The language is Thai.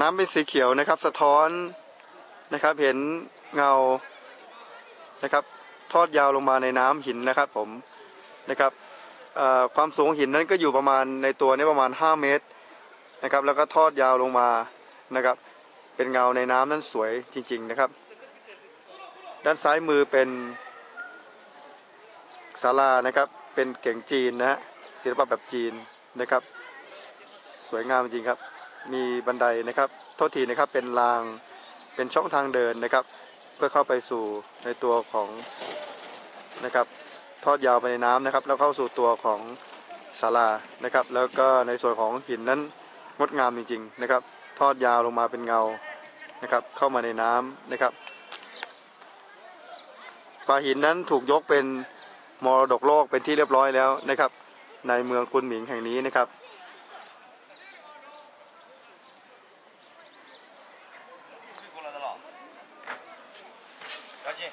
น้ำเป็นสีเขียวนะครับ สะท้อนนะครับ เห็นเงานะครับ ทอดยาวลงมาในน้ำหินนะครับ ผมนะครับความสูงหินนั้นก็อยู่ประมาณในตัวนี้ประมาณ 5 เมตรนะครับ แล้วก็ทอดยาวลงมานะครับ เป็นเงาในน้ำนั้นสวยจริง ๆนะครับ ด้านซ้ายมือเป็นศาลานะครับ เป็นเก่งจีนนะฮะศิลปะแบบจีนนะครับ สวยงามจริงครับ มีบันไดนะครับโทษทีนะครับเป็นรางเป็นช่องทางเดินนะครับ เพื่อเข้าไปสู่ในตัวของนะครับทอดยาวไปในน้ำนะครับ แล้วเข้าสู่ตัวของศาลานะครับ แล้วก็ในส่วนของหินนั้นงดงามจริงๆนะครับ ทอดยาวลงมาเป็นเงานะครับ เข้ามาในน้ำนะครับปลาหินนั้นถูกยกเป็นมรดกโลกเป็นที่เรียบร้อยแล้วนะครับ ในเมืองคุนหมิงแห่งนี้นะครับ け